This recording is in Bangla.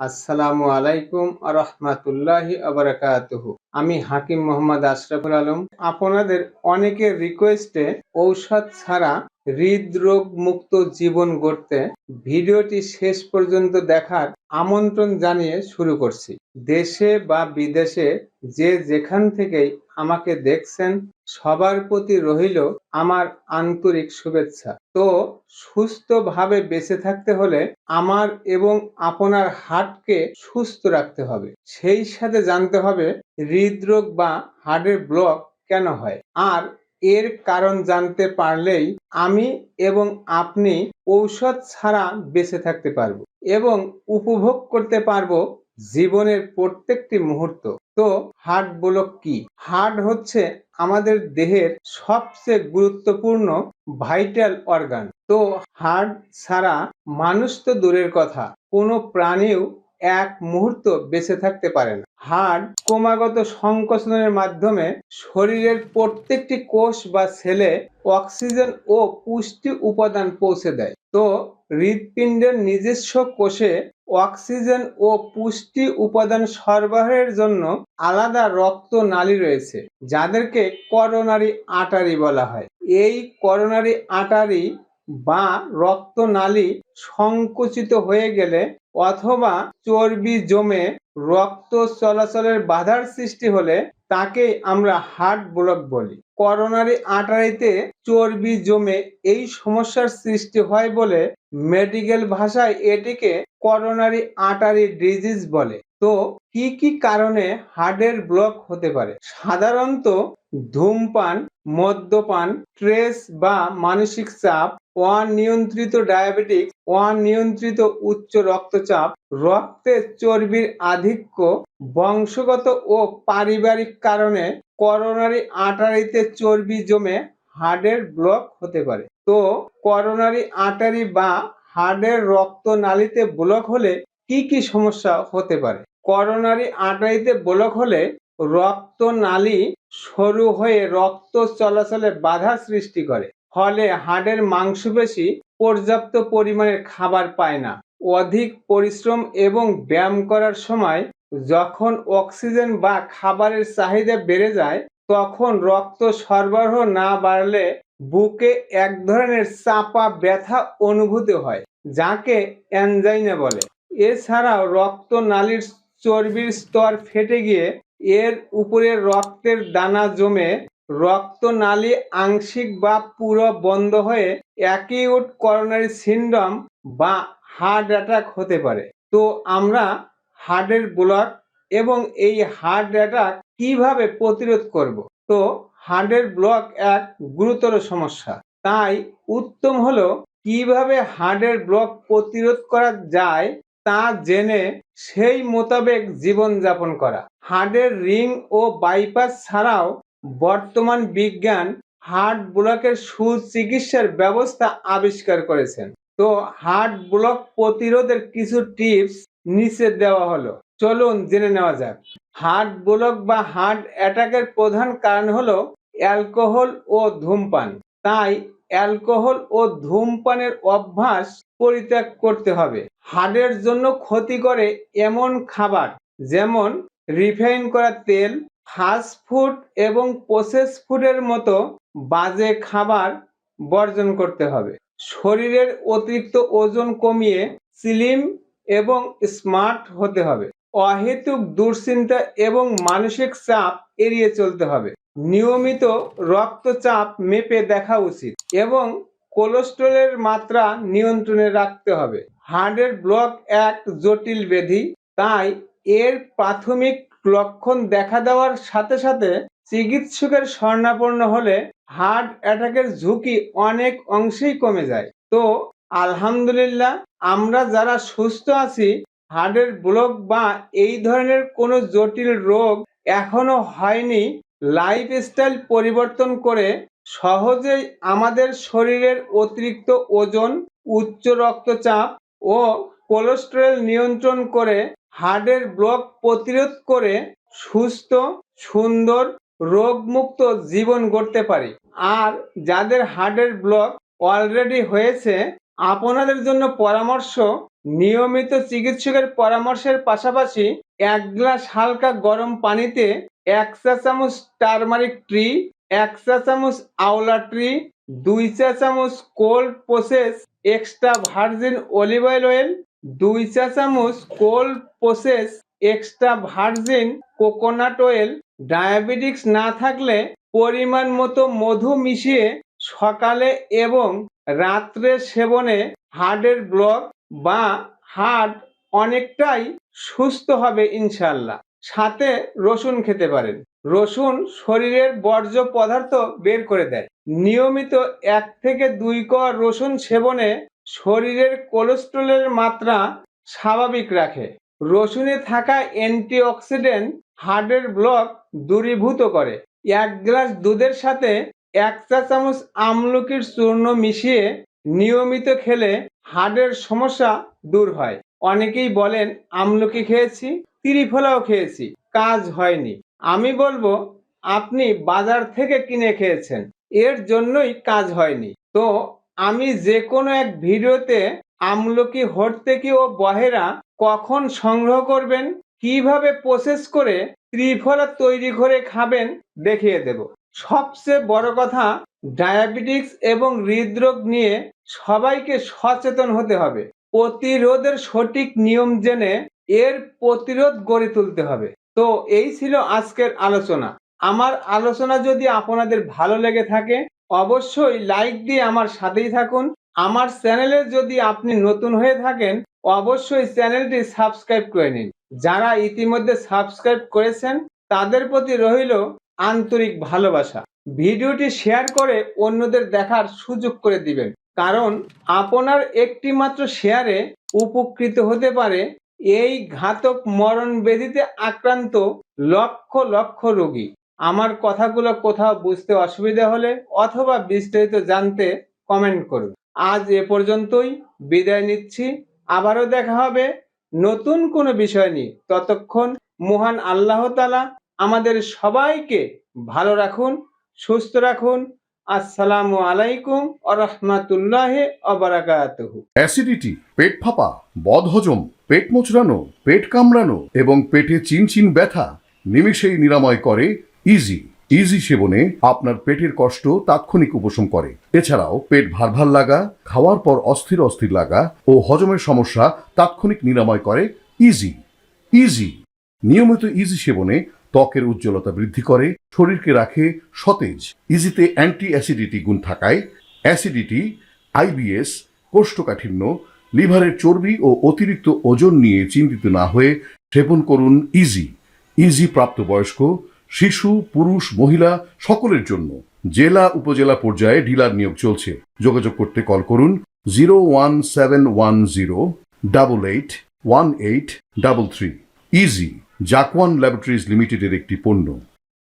আসসালামু আলাইকুম রহমাতুল্লাহি আবরাকাতুহু আমি হাকিম মোহাম্মদ আশরাফুল আলম। আপনাদের অনেকের রিকোয়েস্টে ঔষধ ছাড়া হৃদরোগ মুক্ত জীবন গড়তে ভিডিওটি শেষ পর্যন্ত দেখার আমন্ত্রণ জানিয়ে শুরু করছি। দেশে বা বিদেশে যে যেখান থেকেই আমাকে দেখছেন সবার প্রতি রহিল আমার আন্তরিক শুভেচ্ছা। তো, সুস্থভাবে বেঁচে থাকতে হলে আমার এবং আপনার হার্টকে সুস্থ রাখতে হবে। সেই সাথে জানতে হবে হৃদরোগ বা হার্টের ব্লক কেন হয়। আর এর কারণ জানতে পারলেই আমি এবং আপনি ঔষধ ছাড়া বেঁচে থাকতে পারব এবং উপভোগ করতে পারব জীবনের প্রত্যেকটি মুহূর্ত। তো হার্ট ব্লক কি? হার্ট হচ্ছে আমাদের দেহের সবচেয়ে গুরুত্বপূর্ণ ভাইটাল অর্গান তো হার্ট ছাড়া মানুষ তো দূরের কথা, কোনো প্রাণীও এক মুহূর্ত বেঁচে থাকতে পারে না। হার্ট ক্রমাগত সংকোচনের মাধ্যমে শরীরের প্রত্যেকটি কোষ বা সেলে অক্সিজেন ও পুষ্টি উপাদান পৌঁছে দেয়। তো হৃৎপিণ্ডের নিজস্ব কোষে অক্সিজেন ও পুষ্টি উপাদান সরবরাহের জন্য আলাদা রক্ত নালী রয়েছে, যাদেরকে করোনারি আটারি বলা হয়। এই করোনারি আটারি বা রক্তনালী সংকুচিত হয়ে গেলে অথবা চর্বি জমে রক্ত চলাচলের বাধার সৃষ্টি হলে তাকে আমরা হার্ট ব্লক বলি। করোনারি আটারিতে চর্বি জমে এই সমস্যার সৃষ্টি হয় বলে মেডিকেল ভাষায় এটিকে করোনারি আটারি ডিজিজ বলে। তো কি কি কারণে হার্টের ব্লক হতে পারে? সাধারণত ধূমপান, মদ্যপান, স্ট্রেস বা মানসিক চাপ, অনিয়ন্ত্রিত ডায়াবেটিক অনিয়ন্ত্রিত উচ্চ রক্তচাপ, রক্তে চর্বির আধিক্য, বংশগত ও পারিবারিক কারণে করোনারি আটারিতে চর্বি জমে হার্টের ব্লক হতে পারে। তো করোনারি আটারি বা হার্টের রক্তনালীতে ব্লক হলে কি কি সমস্যা হতে পারে? করোনারি আটারিতে ব্লক হলে রক্তনালী সরু হয়ে রক্ত চলাচলে বাধা সৃষ্টি করে। ফলে হাড়ের মাংসপেশি পর্যাপ্ত পরিমাণে খাবার পায় না। অধিক পরিশ্রম এবং ব্যায়াম করার সময় যখন অক্সিজেন বা খাবারের চাহিদা বেড়ে যায়, তখন রক্ত সরবরাহ না বাড়লে বুকে এক ধরনের চাপা ব্যথা অনুভূতি হয়, যাকে অ্যানজাইনা বলে। এছাড়াও রক্তনালীর চর্বির স্তর ফেটে গিয়ে এর উপরে রক্তের দানা জমে রক্তনালী আংশিক বা পুরো বন্ধ হয়ে একই অ্যাকিউট করোনারি সিন্ড্রোম বা হার্ট অ্যাটাক হতে পারে। তো আমরা হার্টের ব্লক এবং এই হার্ট অ্যাটাক কীভাবে প্রতিরোধ করব? তো হার্টের ব্লক এক গুরুতর সমস্যা। তাই উত্তম হলো কীভাবে হার্টের ব্লক প্রতিরোধ করা যায় তা জেনে সেই মোতাবেক জীবনযাপন করা। হার্টের রিং ও বাইপাস ছাড়াও বর্তমান বিজ্ঞান হার্ট ব্লকের সুচিকিৎসার ব্যবস্থা আবিষ্কার করেছেন। তো হার্ট ব্লক প্রতিরোধের কিছু টিপস নিচে দেওয়া হলো। চলুন জেনে নেওয়া যাক। হার্ট ব্লক বা হার্ট অ্যাটাকের প্রধান কারণ হলো অ্যালকোহল ও ধূমপান। তাই অ্যালকোহল ও ধূমপানের অভ্যাস পরিত্যাগ করতে হবে। হার্টের জন্য ক্ষতি করে এমন খাবার, যেমন রিফাইন করা তেল, ফাস্ট ফুড এবং প্রসেস ফুডের মতো বাজে খাবার বর্জন করতে হবে। শরীরের অতিরিক্ত ওজন কমিয়ে স্লিম এবং স্মার্ট হতে হবে। অহেতুক দুশ্চিন্তা এবং মানসিক চাপ এড়িয়ে চলতে হবে। নিয়মিত রক্তচাপ মেপে দেখা উচিত এবং কোলেস্ট্রলের মাত্রা নিয়ন্ত্রণে রাখতে হবে। হার্টের ব্লক এক জটিল ব্যাধি, তাই এর প্রাথমিক লক্ষণ দেখা দেওয়ার সাথে সাথে চিকিৎসকের স্বর্ণাপন্ন হলে হার্ট অ্যাটাকের ঝুঁকি অনেক অংশেই কমে যায়। তো আলহামদুলিল্লাহ, আমরা যারা সুস্থ আছি, হার্টের ব্লক বা এই ধরনের কোনো জটিল রোগ এখনও হয়নি। লাইফস্টাইল পরিবর্তন করে সহজেই আমাদের শরীরের অতিরিক্ত ওজন, উচ্চ রক্তচাপ ও কোলেস্টেরল নিয়ন্ত্রণ করে হার্টের ব্লক প্রতিরোধ করে সুস্থ, সুন্দর, রোগমুক্ত জীবন গড়তে পারি। আর যাদের হার্টের ব্লক অলরেডি হয়েছে, আপনাদের জন্য পরামর্শ, নিয়মিত চিকিৎসকের পরামর্শের পাশাপাশি এক গ্লাস হালকা গরম পানিতে এক চা চামচ টারমারিক ট্রি, এক চা চামচ আওলা ট্রি, দুই চা চামচ cold process extra virgin olive oil oil দুই চা চামচ cold process extra virgin coconut oil. Diabetics না থাকলে পরিমাণ মতো মধু মিশিয়ে সকালে এবং রাত্রে সেবনে হার্টের ব্লক বা হার্ট অনেকটাই সুস্থ হবে ইনশাল্লাহ সাথে রসুন খেতে পারেন। রসুন শরীরের বর্জ্য পদার্থ বের করে দেয়। নিয়মিত এক থেকে দুই কোয়া রসুন সেবনে শরীরের কোলেস্ট্রলের মাত্রা স্বাভাবিক রাখে। রসুনে থাকা অ্যান্টিঅক্সিডেন্ট হার্টের ব্লক দূরীভূত করে। এক গ্লাস দুধের সাথে এক চা চামচ আমলকির চূর্ণ মিশিয়ে নিয়মিত খেলে হার্টের সমস্যা দূর হয়। অনেকেই বলেন, আমলকি খেয়েছি। ত্রিফলাও খেয়েছি, কাজ হয়নি। আমি বলব, আপনি বাজার থেকে কিনে খেয়েছেন, এর জন্যই কাজ হয়নি। তো, আমি যে কোনো এক ভিডিওতে আমলকি, হর্তেকি ও বহেরা কখন সংগ্রহ করবেন, কীভাবে প্রসেস করে ত্রিফলা তৈরি করে খাবেন দেখিয়ে দেব। সবচেয়ে বড় কথা, ডায়াবেটিক্স এবং হৃদরোগ নিয়ে সবাইকে সচেতন হতে হবে। প্রতিরোধের সঠিক নিয়ম জেনে এর প্রতিরোধ গড়ে তুলতে হবে। তো এই ছিল আজকের আলোচনা। আমার আলোচনা যদি আপনাদের ভালো লেগে থাকে, অবশ্যই লাইক দিয়ে আমার সাথেই থাকুন। আমার চ্যানেলে যদি আপনি নতুন হয়ে থাকেন, অবশ্যই চ্যানেলটি সাবস্ক্রাইব করে নিন। যারা ইতিমধ্যে সাবস্ক্রাইব করেছেন, তাদের প্রতি রইল আন্তরিক ভালোবাসা। ভিডিওটি শেয়ার করে অন্যদের দেখার সুযোগ করে দিবেন। কারণ, আপনার একটি মাত্র শেয়ারে উপকৃত হতে পারে এই ঘাতক মরণ ব্যাধিতে আক্রান্ত লক্ষ লক্ষ রোগী। আমার কথাগুলো কোথাও বুঝতে অসুবিধা হলে অথবা বিস্তারিত জানতে কমেন্ট করুন। আজ এ পর্যন্তই, বিদায় নিচ্ছি। আবারও দেখা হবে নতুন কোনো বিষয় নিয়ে। ততক্ষণ মহান আল্লাহ তালা আমাদের সবাইকে ভালো রাখুন, সুস্থ রাখুন আসসালামু আলাইকুম আ রহমতুল্লাহ অবরাকাতহু অ্যাসিডিটি পেট ফাঁপা, বদহজম, পেট মোচড়ানো, পেট কামড়ানো এবং পেটে চিনচিন ব্যথা নিমিষেই নিরাময় করে ইজি ইজি সেবনে আপনার পেটের কষ্ট তাৎক্ষণিক উপশম করে। এছাড়াও পেট ভার ভার লাগা, খাওয়ার পর অস্থির অস্থির লাগা ও হজমের সমস্যা তাৎক্ষণিক নিরাময় করে ইজি ইজি নিয়মিত ইজি সেবনে ত্বকের উজ্জ্বলতা বৃদ্ধি করে, শরীরকে রাখে সতেজ, ইজিতে অ্যান্টি অ্যাসিডিটি গুণ থাকায়, অ্যাসিডিটি আইবিএস কোষ্ঠকাঠিন্য, লিভারের চর্বি ও অতিরিক্ত ওজন নিয়ে চিন্তিত না হয়ে সেবন করুন ইজি ইজি প্রাপ্তবয়স্ক, শিশু, পুরুষ, মহিলা সকলের জন্য। জেলা, উপজেলা পর্যায়ে ডিলার নিয়োগ চলছে। যোগাযোগ করতে কল করুন zero one seven one zero double eight one eight double three. Easy. Zakwan laboratories লিমিটেডের একটি পণ্য।